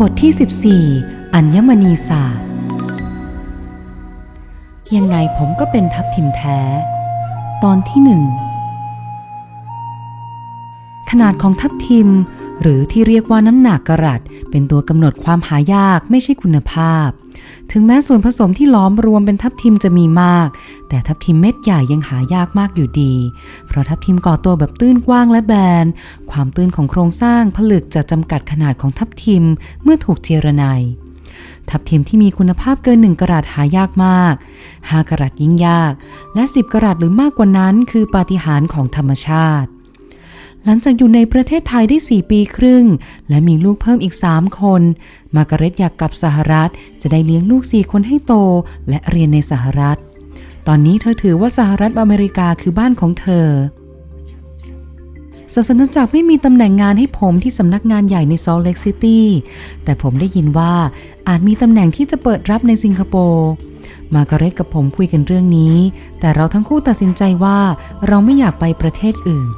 บทที่ 14 อัญมณีศาสตร์ ยังไงผมก็เป็นทัพทิมแท้ ตอนที่หนึ่งขนาดของทัพทิม หรือที่เรียกว่าน้ำหนักกะรัตเป็นตัวกำหนดความหายากไม่ใช่คุณภาพ ถึงแม้ส่วนผสมที่ล้อมรวมเป็นทับทิมจะมีมาก แต่ทับทิมเม็ดใหญ่ยังหายากมากอยู่ดี เพราะทับทิมก่อตัวแบบตื้นกว้างและแบน ความตื้นของโครงสร้างผลึกจะจำกัดขนาดของทับทิมเมื่อถูกเจรไนยทับทิมที่มีคุณภาพเกินหนึ่งกะรัตหายากมากห้ากะรัตยิ่งยาก และสิบกะรัตหรือมากกว่านั้นคือปาฏิหาริย์ของธรรมชาติ หลังจากอยู่ในประเทศไทยได้ 4 ปีครึ่ง และมีลูกเพิ่มอีก 3 คน มากาเร็ตอยากกลับสหรัฐ จะได้เลี้ยงลูก 4 คนให้โต และเรียนในสหรัฐ ตอนนี้เธอถือว่าสหรัฐอเมริกาคือบ้านของเธอศาสนาจักรไม่มีตำแหน่งงานให้ผมที่สำนักงานใหญ่ในซอลเล็กซิตี้แต่ผมได้ยินว่าอาจมีตำแหน่งที่จะเปิดรับในสิงคโปร์มากาเร็ตกับผมคุยกันเรื่องนี้ แต่เราทั้งคู่ตัดสินใจว่าเราไม่อยากไปประเทศอื่น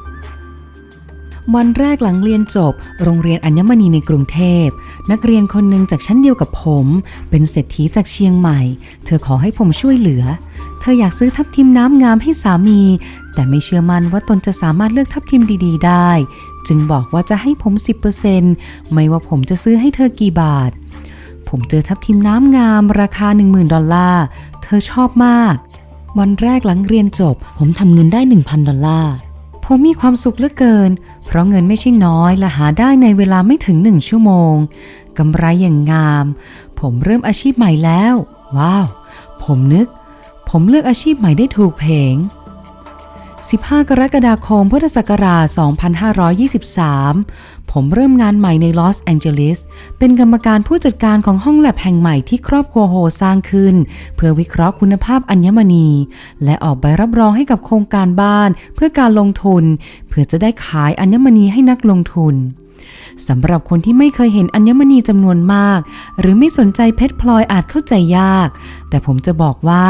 วันแรกหลังเรียนจบ โรงเรียนอัญมณีในกรุงเทพ นักเรียนคนหนึ่งจากชั้นเดียวกับผม เป็นเศรษฐีจากเชียงใหม่ เธอขอให้ผมช่วยเหลือ เธออยากซื้อทับทิมน้ำงามให้สามี แต่ไม่เชื่อมั่นว่าตนจะสามารถเลือกทับทิมดี ๆ ได้ จึงบอกว่าจะให้ผม 10%ไม่ว่าผมจะซื้อให้เธอกี่บาท ผมเจอทับทิมน้ำงาม ราคา 10,000 ดอลลาร์ เธอชอบมาก วันแรกหลังเรียนจบ ผมทำเงินได้ 1,000 ดอลลาร์ ผมมีความสุขเหลือเกิน เพราะเงินไม่ใช่น้อยและหาได้ในเวลาไม่ถึงหนึ่งชั่วโมงกำไรอย่างงาม ผมเริ่มอาชีพใหม่แล้ว ว้าว ผมนึก ผมเลือกอาชีพใหม่ได้ถูกเพลง15 กรกฎาคมพุทธศักราช 2523 ผมเริ่มงานใหม่ในลอสแองเจลิสเป็นกรรมการผู้จัดการของห้องแลบแห่งใหม่ที่ครอบครัวโฮสร้างขึ้น เพื่อวิเคราะห์คุณภาพอัญมณี และออกใบรับรองให้กับโครงการบ้าน เพื่อการลงทุน เพื่อจะได้ขายอัญมณีให้นักลงทุนสำหรับคนที่ไม่เคยเห็นอัญมณีจำนวนมาก หรือไม่สนใจเพชรพลอยอาจเข้าใจยาก แต่ผมจะบอกว่า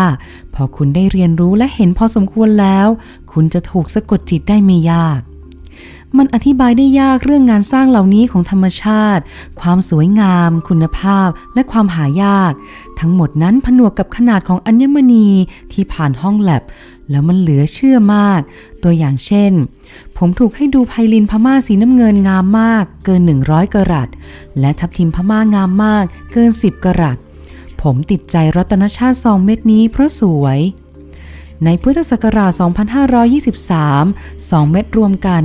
พอคุณได้เรียนรู้และเห็นพอสมควรแล้ว คุณจะถูกสะกดจิตได้ไม่ยาก มันอธิบายได้ยากเรื่องงานสร้างเหล่านี้ของธรรมชาติ ความสวยงาม คุณภาพ และความหายาก ทั้งหมดนั้นผนวกกับขนาดของอัญมณีที่ผ่านห้องแลบ แล้วมันเหลือเชื่อมาก ตัวอย่างเช่น ผมถูกให้ดูไพลินพม่าสีน้ำเงินงามมาก เกิน 100 กรัตและทับทิมพม่างามมาก เกิน 10 กรัตผมติดใจรัตนชาติซองเม็ดนี้เพราะสวย ในพุทธศักราช 2523 2 เม็ดรวมกัน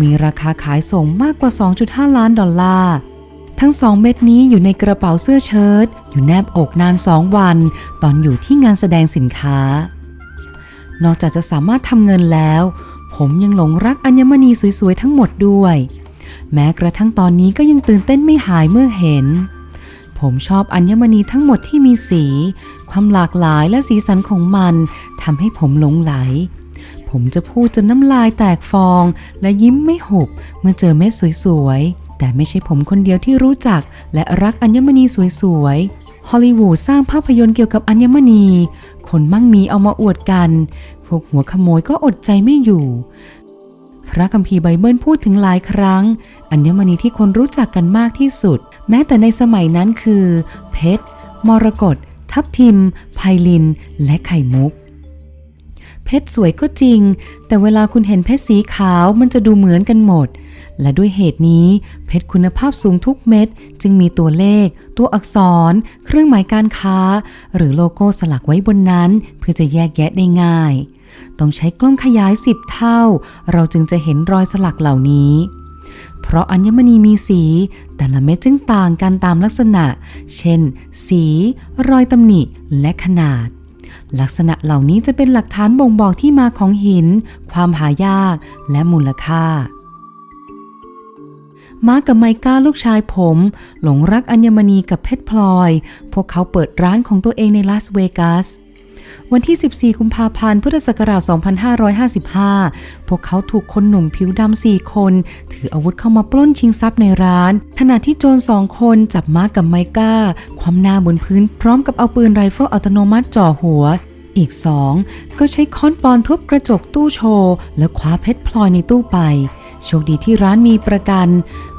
มีราคาขายส่งมากกว่า 2.5 ล้านดอลลาร์ ทั้ง2เม็ดนี้อยู่ในกระเป๋าเสื้อเชิ้ตอยู่แนบอกนาน 2 วัน ตอนอยู่ที่งานแสดงสินค้า นอกจากจะสามารถทำเงินแล้ว ผมยังหลงรักอัญมณีสวยๆ ทั้งหมดด้วย แม้กระทั่งตอนนี้ก็ยังตื่นเต้นไม่หายเมื่อเห็น ผมชอบอัญมณีทั้งหมดที่มีสี ความหลากหลายและสีสันของมันทำให้ผมหลงไหล ผมจะพูดจนน้ำลายแตกฟอง และยิ้มไม่หุบเมื่อเจอเม็ดสวยๆ แต่ไม่ใช่ผมคนเดียวที่รู้จัก และรักอัญมณีสวยๆ ฮอลลีวูดสร้างภาพยนตร์เกี่ยวกับอัญมณี คนมั่งมีเอามาอวดกัน พวกหัวขโมยก็อดใจไม่อยู่พระคัมภีร์ไบเบิลพูดถึงหลายครั้ง อัญมณีที่คนรู้จักกันมากที่สุด แม้แต่ในสมัยนั้นคือ เพชร มรกต ทับทิม ไพลิน และไข่มุก เพชรสวยก็จริง แต่เวลาคุณเห็นเพชรสีขาวมันจะดูเหมือนกันหมด และด้วยเหตุนี้ เพชรคุณภาพสูงทุกเม็ด จึงมีตัวเลข ตัวอักษร เครื่องหมายการค้า หรือโลโก้สลักไว้บนนั้น เพื่อจะแยกแยะได้ง่าย ต้องใช้กล้องขยาย 10 เท่า เราจึงจะเห็นรอยสลักเหล่านี้ เพราะอัญมณีมีสี แต่ละเม็ดจึงต่างกันตามลักษณะ เช่น สี รอยตำหนิและขนาด ลักษณะเหล่านี้จะเป็นหลักฐานบ่งบอกที่มาของหิน ความหายากและมูลค่ามาร์กกับไมก้าลูกชายผม หลงรักอัญมณีกับเพชรพลอย พวกเขาเปิดร้านของตัวเองในลาสเวกัส วันที่ 14 กุมภาพันธ์ พุทธศักราช 2555 พวกเขาถูกคนหนุ่มผิวดำสี่คน ถืออาวุธเข้ามาปล้นชิงทรัพย์ในร้าน ขณะที่โจรสองคนจับม้ากกับไมก้า ความหน้าบนพื้นพร้อมกับเอาปืนไรเฟิลอัตโนมัติจ่อหัวอีกสองก็ใช้ค้อนปอนทุบกระจกตู้โชว์ และคว้าเพชรพลอยในตู้ไป โชคดีที่ร้านมีประกัน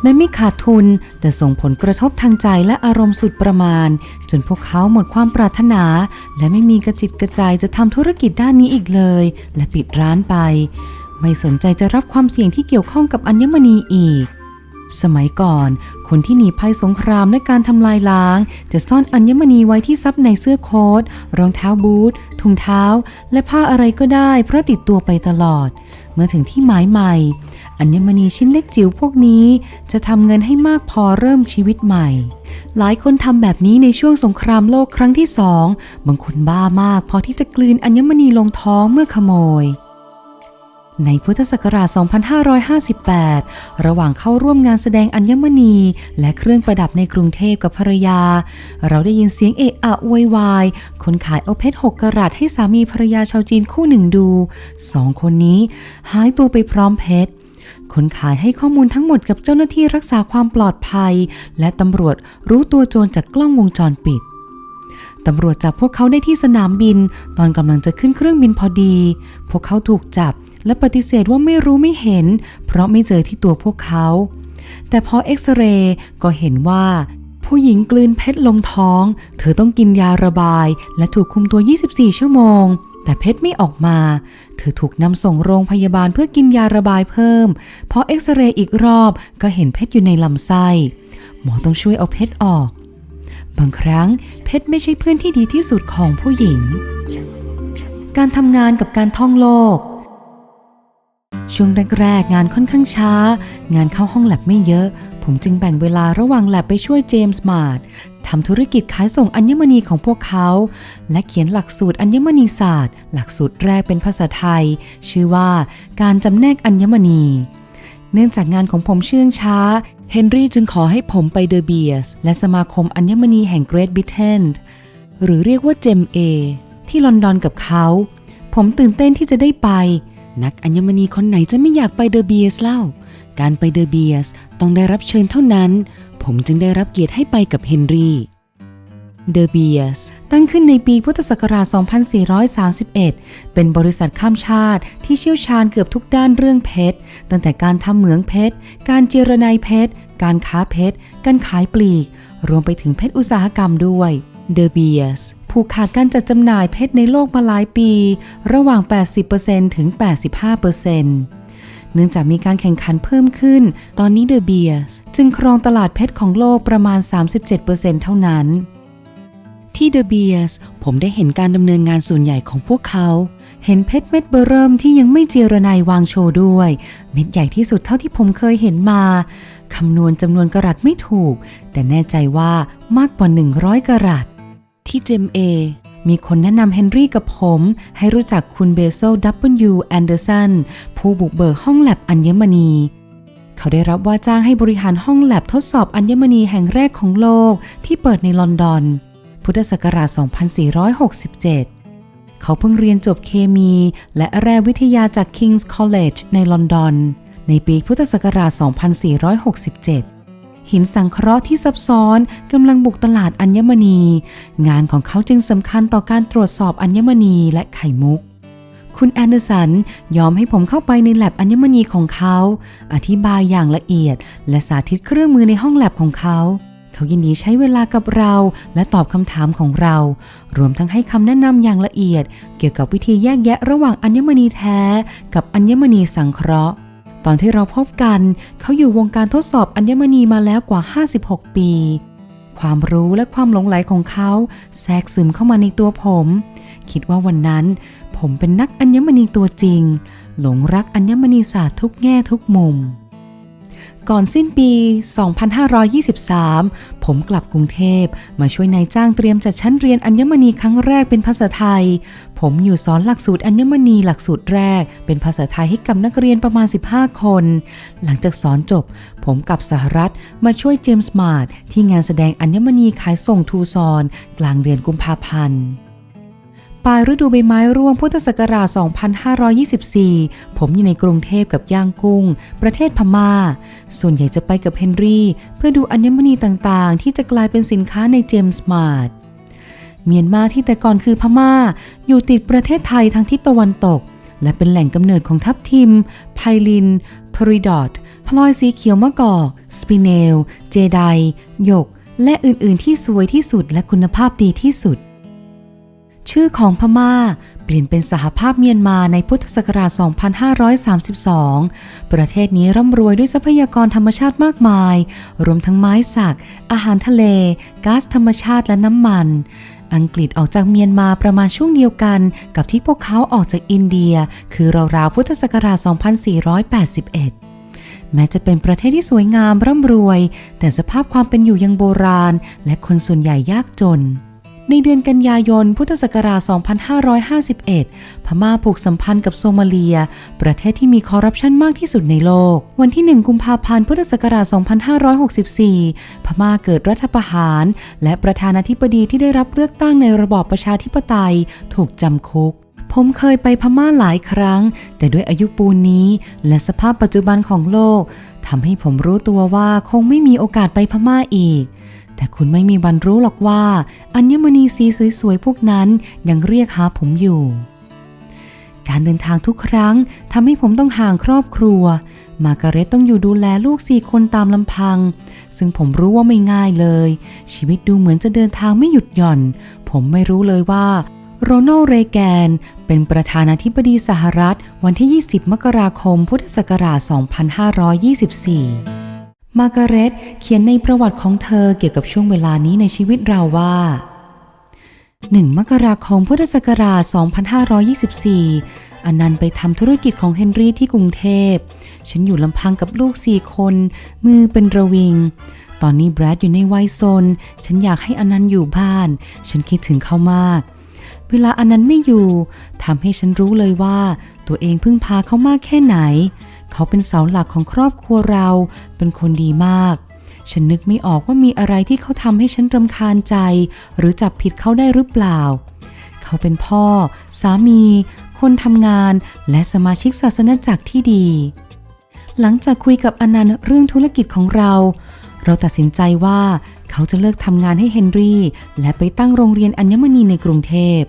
แม้ไม่ขาดทุน แต่ส่งผลกระทบทางใจและอารมณ์สุดประมาณ จนพวกเขาหมดความปรารถนา และไม่มีกระจิตกระใจจะทำธุรกิจด้านนี้อีกเลย และปิดร้านไป ไม่สนใจจะรับความเสี่ยงที่เกี่ยวข้องกับอัญมณีอีกสมัยก่อน คนที่หนีภัยสงครามและการทำลายล้าง จะซ่อนอัญมณีไว้ที่ซับในเสื้อโค้ทรองเท้าบูทถุงเท้า และผ้าอะไรก็ได้ เพราะติดตัวไปตลอด เมื่อถึงที่หมายใหม่ อัญมณีชิ้นเล็กจิ๋วพวกนี้จะทำเงินให้มากพอเริ่มชีวิตใหม่ หลายคนทำแบบนี้ในช่วงสงครามโลกครั้งที่สอง บางคนบ้ามากพอที่จะกลืนอัญมณีลงท้องเมื่อขโมย ในพุทธศักราช 2558 ระหว่างเข้าร่วมงานแสดงอัญมณี และเครื่องประดับในกรุงเทพกับภรรยา เราได้ยินเสียงเอะอะวยวาย คนขายเอาเพชรหกกะรัตให้สามีภรรยาชาวจีนคู่หนึ่งดู สองคนนี้หายตัวไปพร้อมเพชรคนขายให้ข้อมูลทั้งหมดกับเจ้าหน้าที่รักษาความปลอดภัย และตำรวจรู้ตัวโจรจากกล้องวงจรปิดตำรวจจับพวกเขาได้ที่สนามบิน ตอนกำลังจะขึ้นเครื่องบินพอดี พวกเขาถูกจับ และปฏิเสธว่าไม่รู้ไม่เห็น เพราะไม่เจอที่ตัวพวกเขา แต่พอเอ็กซเรย์ก็เห็นว่า ผู้หญิงกลืนเพชรลงท้อง เธอต้องกินยาระบาย และถูกคุมตัว 24 ชั่วโมง แต่เพชรไม่ออกมา เธอถูกนำส่งโรงพยาบาลเพื่อกินยาระบายเพิ่ม พอเอ็กซเรย์อีกรอบก็เห็นเพชรอยู่ในลำไส้หมอต้องช่วยเอาเพชรออก บางครั้งเพชรไม่ใช่เพื่อนที่ดีที่สุดของผู้หญิง การทำงานกับการท่องโลก ช่วงแรกๆงานค่อนข้างช้า งานเข้าห้องแลบไม่เยอะ ผมจึงแบ่งเวลาระหว่างแลบไปช่วยเจมส์มาร์ททำธุรกิจขายส่งอัญมณีของพวกเขา และเขียนหลักสูตรอัญมณีศาสตร์ หลักสูตรแรกเป็นภาษาไทย ชื่อว่าการจำแนกอัญมณี เนื่องจากงานของผมเชื่องช้า เฮนรี่จึงขอให้ผมไปเดอเบียสและสมาคมอัญมณีแห่งเกรทบริเทนหรือเรียกว่าเจมเอที่ลอนดอนกับเขา ผมตื่นเต้นที่จะได้ไป นักอัญมณีคนไหนจะไม่อยากไปเดอะเบียสเล่า การไปเดอะเบียสต้องได้รับเชิญเท่านั้น ผมจึงได้รับเกียรติให้ไปกับเฮนรี่เดอะเบียสตั้งขึ้นในปีพุทธศักราช 2431 เป็นบริษัทข้ามชาติที่เชี่ยวชาญเกือบทุกด้านเรื่องเพชร ตั้งแต่การทำเหมืองเพชร การเจรนายเพชร การค้าเพชร การขายปลีก รวมไปถึงเพชรอุตสาหกรรมด้วย เดอะเบียส ผูกขาดการจัดจำหน่ายเพชรในโลกมาหลายปี ระหว่าง 80%ถึง 85%เนื่องจากมีการแข่งขันเพิ่มขึ้น ตอนนี้เดอะเบียสจึงครองตลาดเพชรของโลกประมาณ 37%เท่านั้น ที่เดอะเบียสผมได้เห็นการดำเนินงานส่วนใหญ่ของพวกเขา เห็นเพชรเม็ดเบอร์เริ่มที่ยังไม่เจรนายวางโชว์ด้วย เม็ดใหญ่ที่สุดเท่าที่ผมเคยเห็นมาคำนวณจำนวนกระรัตไม่ถูก แต่แน่ใจว่ามากกว่า 100กระรัต ที่เจมเอมีคนแนะนำเฮนรี่กับผม ให้รู้จักคุณเบโซล W. แอนเดอร์สันผู้บุกเบิกห้องแลบอัญมณี เขาได้รับว่าจ้างให้บริหารห้องแลบทดสอบอัญมณีแห่งแรกของโลกที่เปิดในลอนดอน พุทธศักราช 2467 เขาเพิ่งเรียนจบเคมีและแร่วิทยาจาก King's College ในลอนดอน ในปีพุทธศักราช 2467 หินสังเคราะห์ที่ซับซ้อนกำลังบุกตลาดอัญมณี งานของเขาจึงสำคัญต่อการตรวจสอบอัญมณีและไข่มุก คุณแอนเดอร์สันยอมให้ผมเข้าไปในแลบอัญมณีของเขา อธิบายอย่างละเอียด และสาธิตเครื่องมือในห้องแลบของเขาเขายินดีใช้เวลากับเราและตอบคำถามของเรา รวมทั้งให้คำแนะนำอย่างละเอียด เกี่ยวกับวิธีแยกแยะระหว่างอัญมณีแท้ กับอัญมณีสังเคราะห์ ตอนที่เราพบกัน เขาอยู่วงการทดสอบอัญมณีมาแล้วกว่า 56 ปี ความรู้และความหลงไหลของเขาแทรกซึมเข้ามาในตัวผม คิดว่าวันนั้น ผมเป็นนักอัญมณีตัวจริง หลงรักอัญมณีศาสตร์ทุกแง่ทุกมุม ก่อนสิ้นปี 2523 ผมกลับกรุงเทพ มาช่วยนายจ้างเตรียมจัดชั้นเรียนอัญมณีครั้งแรกเป็นภาษาไทย ผมอยู่สอนหลักสูตรอัญมณีหลักสูตรแรก เป็นภาษาไทยให้กับนักเรียนประมาณ 15 คน หลังจากสอนจบ ผมกับสหรัฐมาช่วยเจมส์มาร์ทที่งานแสดงอัญมณีขายส่งทูซอน กลางเดือนกุมภาพันธ์ ปลายฤดูใบไม้ร่วงพุทธศักราช 2524 ผมอยู่ในกรุงเทพกับย่างกุ้ง ประเทศพม่า ส่วนใหญ่จะไปกับเฮนรี่ เพื่อดูอัญมณีต่างๆ ที่จะกลายเป็นสินค้าในเจมส์มาร์ทเมียนมาที่แต่ก่อนคือพม่า อยู่ติดประเทศไทยทางทิศตะวันตก และเป็นแหล่งกำเนิดของทับทิม ไพลินพริดอตพลอยสีเขียวมะกอก สปิเนล เจได หยก และอื่นๆที่สวยที่สุดและคุณภาพดีที่สุด ชื่อของพม่าเปลี่ยนเป็นสหภาพเมียนมาในพุทธศักราช 2532 ประเทศนี้ร่ำรวยด้วยทรัพยากรธรรมชาติมากมาย รวมทั้งไม้สัก อาหารทะเล ก๊าซธรรมชาติและน้ำมัน อังกฤษออกจากเมียนมาประมาณช่วงเดียวกัน กับที่พวกเขาออกจากอินเดีย คือราวๆพุทธศักราช 2481แม้จะเป็นประเทศที่สวยงามร่ำรวย แต่สภาพความเป็นอยู่ยังโบราณ และคนส่วนใหญ่ยากจน ในเดือนกันยายน พุทธศักราช 2551 พม่าผูกสัมพันธ์กับโซมาเลีย ประเทศที่มีคอร์รัปชันมากที่สุดในโลก วันที่ 1 กุมภาพันธ์ พุทธศักราช 2564 พม่าเกิดรัฐประหาร และประธานาธิบดีที่ได้รับเลือกตั้งในระบอบประชาธิปไตย ถูกจำคุกผมเคยไปพม่าหลายครั้ง แต่ด้วยอายุปูนนี้ และสภาพปัจจุบันของโลกทำให้ผมรู้ตัวว่าคงไม่มีโอกาสไปพม่าอีก แต่คุณไม่มีวันรู้หรอกว่า อัญมณีสีสวยๆ พวกนั้นยังเรียกหาผมอยู่ การเดินทางทุกครั้งทำให้ผมต้องห่างครอบครัว มาร์การเร็ตต้องอยู่ดูแลลูกสี่คนตามลำพัง ซึ่งผมรู้ว่าไม่ง่ายเลย ชีวิตดูเหมือนจะเดินทางไม่หยุดหย่อน ผมไม่รู้เลยว่าโรนัลเรแกน เป็นประธานาธิบดีสหรัฐ วันที่ 20 มกราคม พุทธศักราช 2524 มาร์การเร็ตเขียนในประวัติของเธอเกี่ยวกับช่วงเวลานี้ในชีวิตเราว่า 1 มกราคมพุทธศักราช 2524อันนันต์ไปทำธุรกิจของเฮนรี่ที่กรุงเทพ ฉันอยู่ลำพังกับลูกสี่คน มือเป็นระวิง ตอนนี้แบรดอยู่ในวัยซน ฉันอยากให้อนันต์อยู่บ้าน ฉันคิดถึงเขามาก เวลาอนันต์ไม่อยู่ทำให้ฉันรู้เลยว่า ตัวเองพึ่งพาเขามากแค่ไหน เขาเป็นเสาหลักของครอบครัวเรา เป็นคนดีมาก ฉันนึกไม่ออกว่ามีอะไรที่เขาทำให้ฉันรำคาญใจ หรือจับผิดเขาได้หรือเปล่า เขาเป็นพ่อ สามี คนทำงาน และสมาชิกศาสนจักรที่ดี หลังจากคุยกับอนันต์เรื่องธุรกิจของเรา เราตัดสินใจว่าเขาจะเลิกทำงานให้เฮนรี่ และไปตั้งโรงเรียนอัญมณีในกรุงเทพ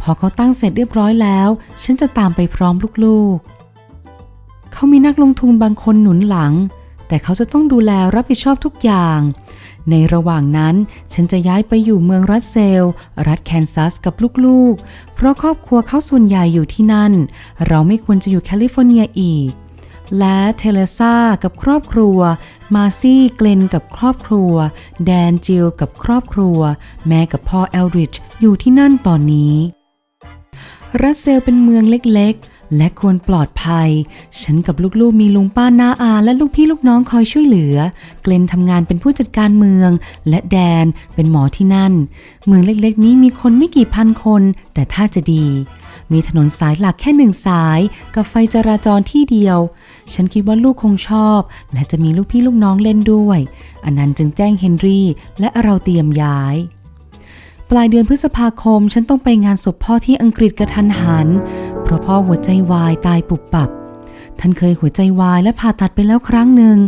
พอเขาตั้งเสร็จเรียบร้อยแล้ว ฉันจะตามไปพร้อมลูกๆ เขามีนักลงทุนบางคนหนุนหลัง แต่เขาจะต้องดูแลรับผิดชอบทุกอย่าง ในระหว่างนั้นฉันจะย้ายไปอยู่เมืองรัสเซล รัฐแคนซัสกับลูกๆ เพราะครอบครัวเขาส่วนใหญ่อยู่ที่นั่น เราไม่ควรจะอยู่แคลิฟอร์เนียอีก และเทเลซ่ากับครอบครัว มาซี่เกลนกับครอบครัว แดนจิลกับครอบครัว แม่กับพ่อเอลริชอยู่ที่นั่นตอนนี้รัสเซลเป็นเมืองเล็กๆ และควรปลอดภัย ฉันกับลูกๆ มีลุงป้านาอาและลูกพี่ลูกน้องคอยช่วยเหลือ เกลนทำงานเป็นผู้จัดการเมือง และแดนเป็นหมอที่นั่น เมืองเล็กๆ นี้มีคนไม่กี่พันคน แต่ถ้าจะดี มีถนนสายหลักแค่หนึ่งสาย กับไฟจราจรที่เดียว ฉันคิดว่าลูกคงชอบ และจะมีลูกพี่ลูกน้องเล่นด้วย อันนั้นจึงแจ้งเฮนรี่ และเราเตรียมย้ายปลายเดือนพฤษภาคม ฉันต้องไปงานศพพ่อที่อังกฤษกระทันหัน เพราะพ่อหัวใจวายตายปุบปับ ท่านเคยหัวใจวายและผ่าตัดไปแล้วครั้งหนึ่ง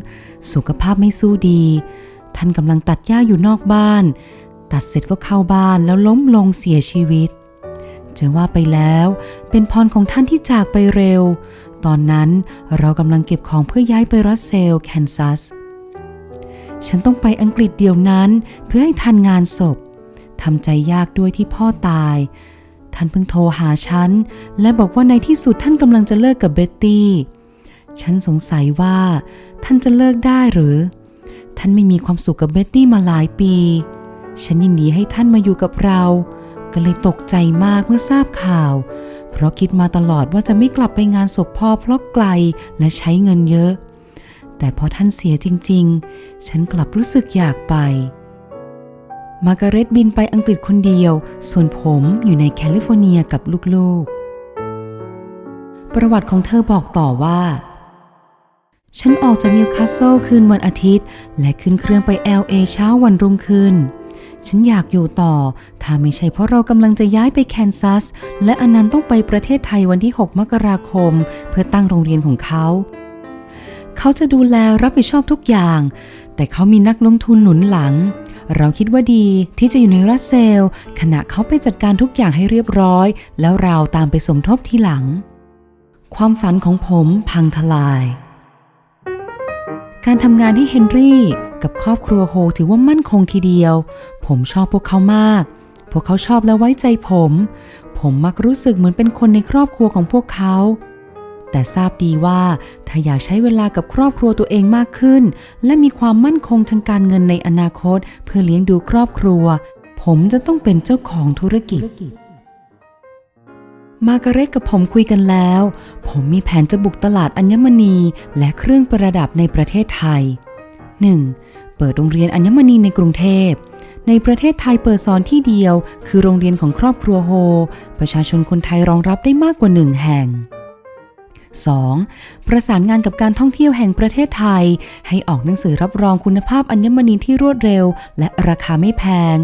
สุขภาพไม่สู้ดี ท่านกำลังตัดหญ้าอยู่นอกบ้าน ตัดเสร็จก็เข้าบ้านแล้วล้มลงเสียชีวิตจะว่าไปแล้วเป็นพรของท่านที่จากไปเร็ว ตอนนั้นเรากำลังเก็บของเพื่อย้ายไปรัสเซลแคนซัส ฉันต้องไปอังกฤษเดี๋ยวนั้นเพื่อให้ทันงานศพทำใจยากด้วยที่พ่อตาย ท่านเพิ่งโทรหาฉัน และบอกว่าในที่สุดท่านกำลังจะเลิกกับเบ็ตตี้ ฉันสงสัยว่า ท่านจะเลิกได้หรือ ท่านไม่มีความสุขกับเบ็ตตี้มาหลายปี ฉันยินดีให้ท่านมาอยู่กับเรา ก็เลยตกใจมากเมื่อทราบข่าว เพราะคิดมาตลอดว่าจะไม่กลับไปงานศพพ่อเพราะไกลและใช้เงินเยอะ แต่พอท่านเสียจริง ๆ ฉันกลับรู้สึกอยากไป มาการเร็ตบินไปอังกฤษคนเดียว ส่วนผมอยู่ในแคลิฟอร์เนียกับลูกๆ ประวัติของเธอบอกต่อว่า ฉันออกจากนิวคาสเซิลคืนวันอาทิตย์ และขึ้นเครื่องไป LA เช้าวันรุ่งขึ้น ฉันอยากอยู่ต่อ ถ้าไม่ใช่เพราะเรากำลังจะย้ายไปแคนซัส และอนันต์ต้องไปประเทศไทยวันที่ 6 มกราคม เพื่อตั้งโรงเรียนของเขาเขาจะดูแลรับผิดชอบทุกอย่าง แต่เขามีนักลงทุนหนุนหลัง เราคิดว่าดีที่จะอยู่ในรัสเซล ขณะเขาไปจัดการทุกอย่างให้เรียบร้อย แล้วเราตามไปสมทบทีหลัง ความฝันของผมพังทลาย การทำงานให้เฮนรี่กับครอบครัวโฮถือว่ามั่นคงทีเดียว ผมชอบพวกเขามาก พวกเขาชอบและไว้ใจผม ผมมักรู้สึกเหมือนเป็นคนในครอบครัวของพวกเขา แต่ทราบดีว่าถ้าอยากใช้เวลากับครอบครัวตัวเองมากขึ้น และมีความมั่นคงทางการเงินในอนาคต เพื่อเลี้ยงดูครอบครัว ผมจะต้องเป็นเจ้าของธุรกิจ มาการเร็ตกับผมคุยกันแล้ว ผมมีแผนจะบุกตลาดอัญมณีและเครื่องประดับในประเทศไทย 1. เปิดโรงเรียนอัญมณีในกรุงเทพในประเทศไทยเปิดสอนที่เดียว คือโรงเรียนของครอบครัวโฮ ประชาชนคนไทยรองรับได้มากกว่าหนึ่งแห่ง 2. ประสานงานกับการท่องเที่ยวแห่งประเทศไทย ให้ออกหนังสือรับรองคุณภาพอัญมณีที่รวดเร็ว และราคาไม่แพง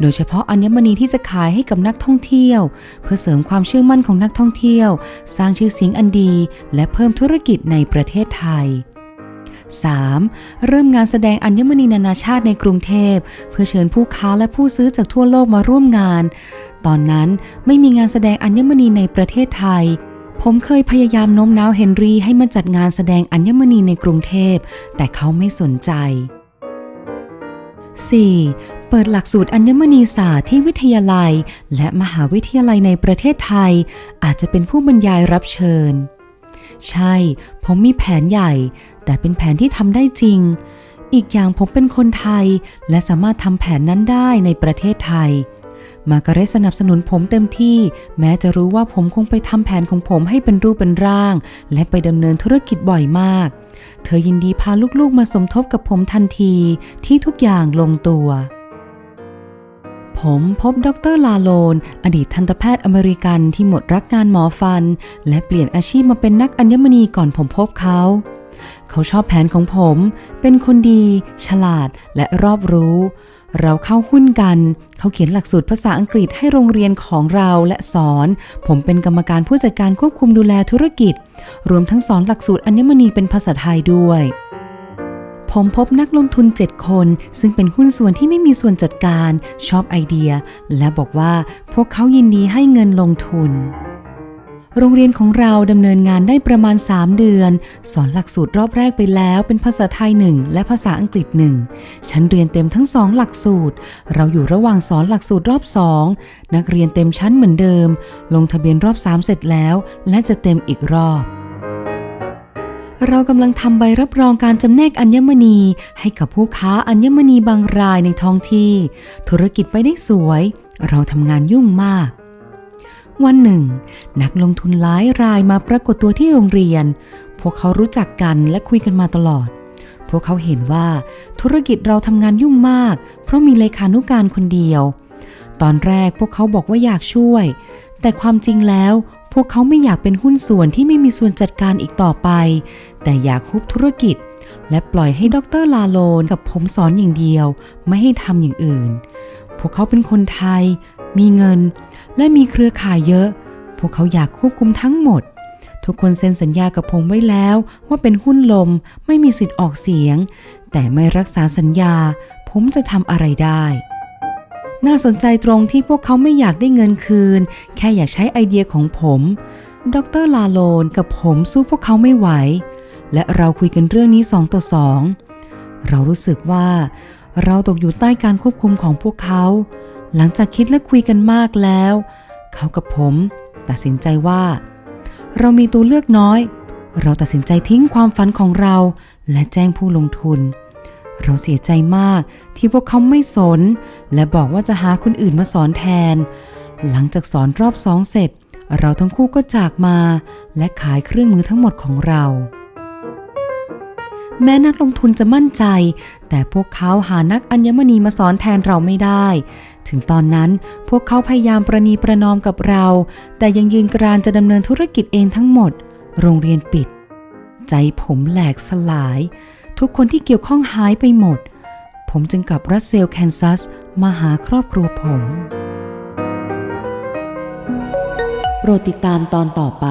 โดยเฉพาะอัญมณีที่จะขายให้กับนักท่องเที่ยว เพื่อเสริมความเชื่อมั่นของนักท่องเที่ยว สร้างชื่อเสียงอันดี และเพิ่มธุรกิจในประเทศไทย 3. เริ่มงานแสดงอัญมณีนานาชาติในกรุงเทพ เพื่อเชิญผู้ค้าและผู้ซื้อจากทั่วโลกมาร่วมงาน ตอนนั้นไม่มีงานแสดงอัญมณีในประเทศไทย ผมเคยพยายามโน้มน้าวเฮนรี่ให้มาจัดงานแสดงอัญมณีในกรุงเทพ แต่เขาไม่สนใจ 4. เปิดหลักสูตรอัญมณีศาสตร์ที่วิทยาลัย และมหาวิทยาลัยในประเทศไทย อาจจะเป็นผู้บรรยายรับเชิญ ใช่ ผมมีแผนใหญ่ แต่เป็นแผนที่ทำได้จริง อีกอย่างผมเป็นคนไทย และสามารถทำแผนนั้นได้ในประเทศไทย มาการเรตสนับสนุนผมเต็มที่ แม้จะรู้ว่าผมคงไปทำแผนของผมให้เป็นรูปเป็นร่าง และไปดำเนินธุรกิจบ่อยมาก เธอยินดีพาลูกๆมาสมทบกับผมทันทีที่ทุกอย่างลงตัว ผมพบดรลาโลน อดีตทันตแพทย์อเมริกันที่หมดรักงานหมอฟัน และเปลี่ยนอาชีพมาเป็นนักอัญมณีก่อนผมพบเขา เขาชอบแผนของผม เป็นคนดี ฉลาดและรอบรู้ เราเข้าหุ้นกัน เขาเขียนหลักสูตรภาษาอังกฤษให้โรงเรียนของเราและสอน ผมเป็นกรรมการผู้จัดการควบคุมดูแลธุรกิจ รวมทั้งสอนหลักสูตรอัญมณีเป็นภาษาไทยด้วยผมพบนักลงทุน 7 คน ซึ่งเป็นหุ้นส่วนที่ไม่มีส่วนจัดการ ชอบไอเดีย และบอกว่าพวกเขายินดีให้เงินลงทุน โรงเรียนของเราดำเนินงานได้ประมาณ 3 เดือน สอนหลักสูตรรอบแรกไปแล้วเป็นภาษาไทยหนึ่งและภาษาอังกฤษหนึ่งฉันเรียนเต็มทั้งสองหลักสูตร เราอยู่ระหว่างสอนหลักสูตรรอบ2นักเรียนเต็มชั้นเหมือนเดิม ลงทะเบียนรอบ 3 เสร็จแล้ว และจะเต็มอีกรอบเรากำลังทำใบรับรองการจำแนกอัญมณี ให้กับผู้ค้าอัญมณีบางรายในท้องที่ ธุรกิจไปได้สวย เราทำงานยุ่งมาก วันหนึ่ง นักลงทุนหลายรายมาปรากฏตัวที่โรงเรียน พวกเขารู้จักกันและคุยกันมาตลอด พวกเขาเห็นว่าธุรกิจเราทำงานยุ่งมาก เพราะมีเลขานุการคนเดียว ตอนแรกพวกเขาบอกว่าอยากช่วย แต่ความจริงแล้วพวกเขาไม่อยากเป็นหุ้นส่วนที่ไม่มีส่วนจัดการอีกต่อไป แต่อยากคุบธุรกิจ และปล่อยให้ดรลาโลนกับผมสอนอย่างเดียว ไม่ให้ทำอย่างอื่น พวกเขาเป็นคนไทย มีเงิน และมีเครือข่ายเยอะ พวกเขาอยากควบคุมทั้งหมด ทุกคนเซ็นสัญญากับผมไว้แล้วว่าเป็นหุ้นลมไม่มีสิทธิ์ออกเสียง แต่ไม่รักษาสัญญา ผมจะทำอะไรได้ น่าสนใจตรงที่พวกเขาไม่อยากได้เงินคืน แค่อยากใช้ไอเดียของผม ดรลาโลนกับผมสู้พวกเขาไม่ไหว และเราคุยกันเรื่องนี้สองต่อสองเรารู้สึกว่าเราตกอยู่ใต้การควบคุมของพวกเขา หลังจากคิดและคุยกันมากแล้ว เขากับผมตัดสินใจว่า เรามีตัวเลือกน้อย เราตัดสินใจทิ้งความฝันของเรา และแจ้งผู้ลงทุน เราเสียใจมากที่พวกเขาไม่สน และบอกว่าจะหาคนอื่นมาสอนแทน หลังจากสอนรอบสองเสร็จ เราทั้งคู่ก็จากมา และขายเครื่องมือทั้งหมดของเราแม้นักลงทุนจะมั่นใจ แต่พวกเขาหานักอัญมณีมาสอนแทนเราไม่ได้ ถึงตอนนั้นพวกเขาพยายามประนีประนอมกับเรา แต่ยังยืนกรานจะดำเนินธุรกิจเองทั้งหมด โรงเรียนปิด ใจผมแหลกสลาย ทุกคนที่เกี่ยวข้องหายไปหมด ผมจึงกลับรัสเซลแคนซัส มาหาครอบครัวผมโปรดติดตามตอนต่อไป